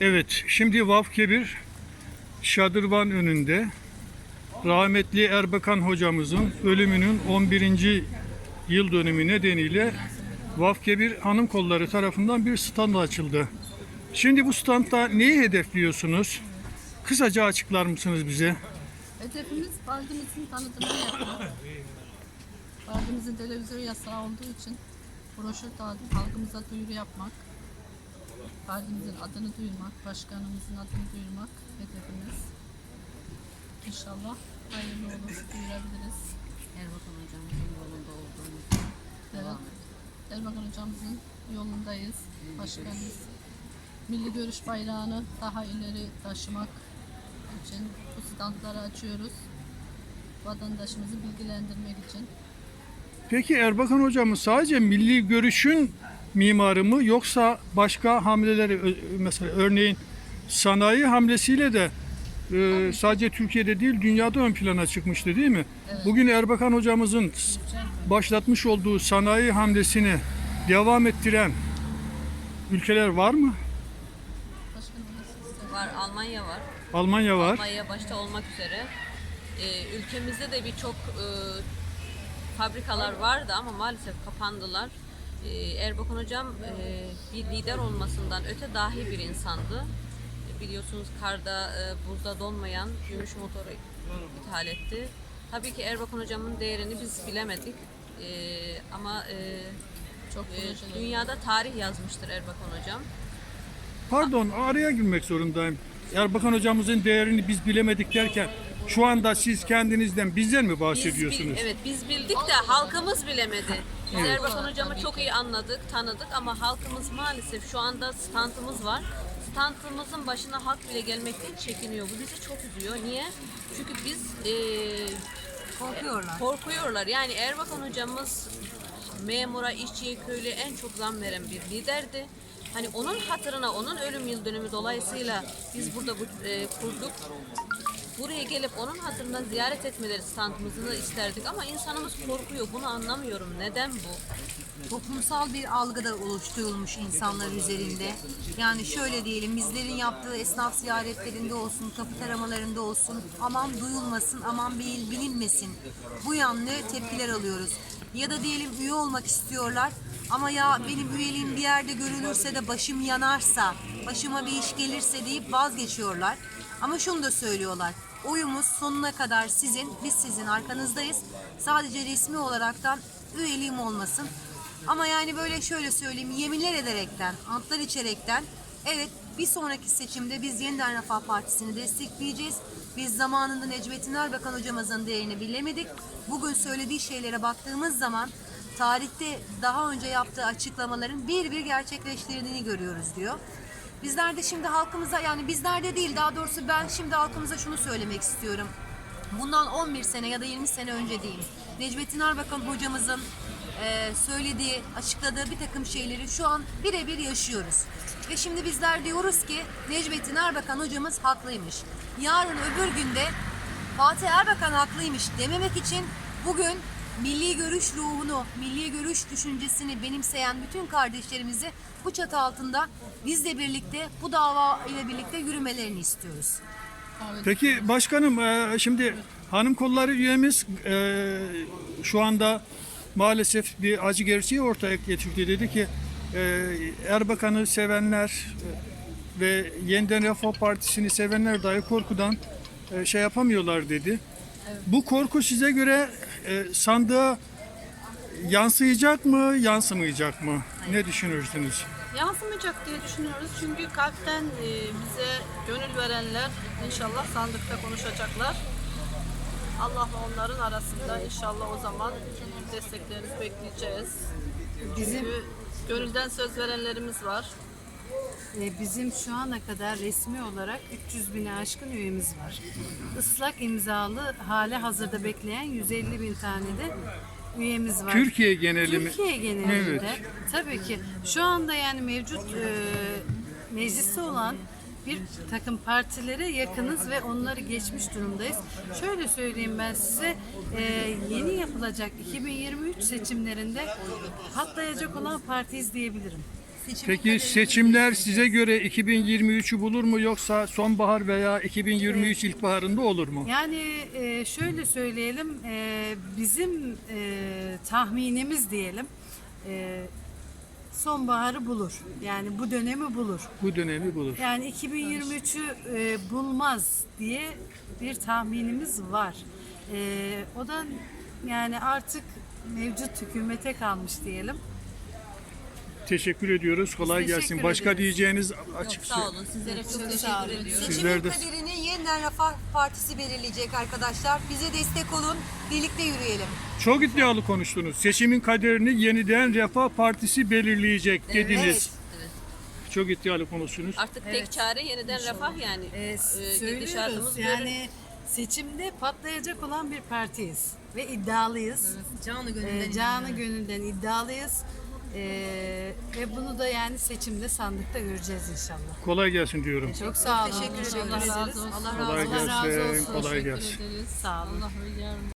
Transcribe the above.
Evet, şimdi Vafkebir Şadırvan önünde rahmetli Erbakan hocamızın ölümünün 11. yıl dönümü nedeniyle Vafkebir Hanım Kolları tarafından bir stand açıldı. Şimdi bu standta neyi hedefliyorsunuz? Kısaca açıklar mısınız bize? Hedefimiz Baldimizin tanıtımını yapmak. Baldimizin televizyon yasağı olduğu için broşür dağıtıp halkımıza duyuru yapmak. Baldimizin adını duyurmak, başkanımızın adını duyurmak hedefimiz. İnşallah hayırlı olur, duyurabiliriz. Erbakan hocamızın yolunda olduğumuz Evet. Erbakan hocamızın yolundayız. Başkanımız Milli Görüş bayrağını daha ileri taşımak için bu standları açıyoruz. Vatandaşımızı bilgilendirmek için. Peki Erbakan hocamız sadece milli görüşün mimarı mı yoksa başka hamleleri mesela örneğin sanayi hamlesiyle de e, sadece Türkiye'de değil dünyada ön plana çıkmıştı değil mi? Bugün Erbakan hocamızın başlatmış olduğu sanayi hamlesini devam ettiren ülkeler var mı? Var. Almanya var. Almanya var. Almanya başta olmak üzere. Ee, ülkemizde de birçok e, fabrikalar vardı ama maalesef kapandılar. Ee, Erbakan hocam e, bir lider olmasından öte dahi bir insandı. E, biliyorsunuz karda, e, buzda donmayan gümüş motoru ithal etti. Tabii ki Erbakan hocamın değerini biz bilemedik. Ee, ama e, Çok e, dünyada tarih yazmıştır Erbakan hocam. Pardon araya girmek zorundayım. Erbakan hocamızın değerini biz bilemedik derken şu anda siz kendinizden bizden mi Biz bahsediyorsunuz? bil- evet biz bildik de halkımız bilemedi. Biz Erbakan hocamı çok iyi anladık, tanıdık ama halkımız maalesef şu anda standımız var. Standımızın başına halk bile gelmekten çekiniyor. Bu bizi çok üzüyor. Niye? Çünkü biz eee, Korkuyorlar. korkuyorlar. Yani Erbakan hocamız memura, işçiye, köylüye en çok zam veren bir liderdi. Hani onun hatırına, onun ölüm yıl dönümü dolayısıyla biz burada bu, e, kurduk. Buraya gelip onun hatırına ziyaret etmeleri standımızı isterdik ama insanımız korkuyor. Bunu anlamıyorum. Neden bu? Toplumsal bir algı da oluşturulmuş insanlar üzerinde. Yani şöyle diyelim bizlerin yaptığı esnaf ziyaretlerinde olsun, kapı taramalarında olsun aman duyulmasın, aman bil- bilinmesin. Bu yanlı tepkiler alıyoruz. Ya da diyelim üye olmak istiyorlar ama ya benim üyeliğim bir yerde görülürse de başım yanarsa, başıma bir iş gelirse deyip vazgeçiyorlar. Ama şunu da söylüyorlar. Oyumuz sonuna kadar sizin, biz sizin arkanızdayız. Sadece resmi olaraktan üyeliğim olmasın. Ama yani böyle şöyle söyleyeyim, yeminler ederekten, antlar içerekten, evet bir sonraki seçimde biz yeniden Refah Partisi'ni destekleyeceğiz. Biz zamanında Necmettin Erbakan hocamızın değerini bilemedik. Bugün söylediği şeylere baktığımız zaman tarihte daha önce yaptığı açıklamaların bir bir gerçekleştirdiğini görüyoruz diyor. Bizler de şimdi halkımıza yani bizlerde değil daha doğrusu ben şimdi halkımıza şunu söylemek istiyorum. Bundan 11 sene ya da 20 sene önce diyeyim. Necmettin Erbakan hocamızın e, söylediği, açıkladığı bir takım şeyleri şu an birebir yaşıyoruz. Ve şimdi bizler diyoruz ki Necmettin Erbakan hocamız haklıymış. Yarın öbür günde Fatih Erbakan haklıymış dememek için bugün milli görüş ruhunu, milli görüş düşüncesini benimseyen bütün kardeşlerimizi bu çatı altında bizle birlikte bu dava ile birlikte yürümelerini istiyoruz. Peki başkanım e, şimdi hanım kolları üyemiz e, şu anda maalesef bir acı gerçeği ortaya getirdi. Dedi ki e, Erbakan'ı sevenler ve Yeniden Refah Partisi'ni sevenler dahi korkudan şey yapamıyorlar dedi. Bu korku size göre e, sandığa yansıyacak mı, yansımayacak mı? Ne düşünürsünüz? Yansımayacak diye düşünüyoruz çünkü kalpten e, bize gönül verenler inşallah sandıkta konuşacaklar. Allah'la onların arasında inşallah o zaman desteklerinizi bekleyeceğiz. Çünkü gönülden söz verenlerimiz var. Bizim şu ana kadar resmi olarak 300 bine aşkın üyemiz var. Islak imzalı hale hazırda bekleyen 150 bin tane de üyemiz var. Türkiye geneli mi? Türkiye genelinde Evet. tabii ki şu anda yani mevcut e, mecliste olan bir takım partilere yakınız ve onları geçmiş durumdayız. Şöyle söyleyeyim ben size e, yeni yapılacak 2023 seçimlerinde patlayacak olan partiyiz diyebilirim. Seçimin Peki seçimler size göre 2023'ü bulur mu yoksa sonbahar veya 2023 ilkbaharında olur mu? Yani e, şöyle söyleyelim, e, bizim e, tahminimiz diyelim, e, sonbaharı bulur. Yani bu dönemi bulur. Bu dönemi bulur. Yani 2023'ü e, bulmaz diye bir tahminimiz var. E, o da yani artık mevcut hükümete kalmış diyelim. Teşekkür ediyoruz. Kolay Biz gelsin. teşekkür Başka ederiz. diyeceğiniz Yok, açık sağ olun. Sizlere çok, teşekkür ediyorum. Seçimin Sizler de- kaderini yeniden Refah Partisi belirleyecek arkadaşlar. Bize destek olun, birlikte yürüyelim. Çok iddialı konuştunuz. Seçimin kaderini yeniden Refah Partisi belirleyecek dediniz. Evet. Çok iddialı konuştunuz. Artık tek çare yeniden refah yani. E, Ee, söylüyoruz gidişatımız yani seçimde patlayacak olan bir partiyiz ve iddialıyız. Canı Ee, canı gönülden iddialıyız. Ee, ve bunu da yani seçimde sandıkta göreceğiz inşallah. Kolay gelsin diyorum. Çok sağ olun. Teşekkür Teşekkür ederiz. Allah razı olsun. Kolay Allah razı gelsin. olsun. Kolay Teşekkür gelsin. ederiz. Sağ olun. Allah ve yardım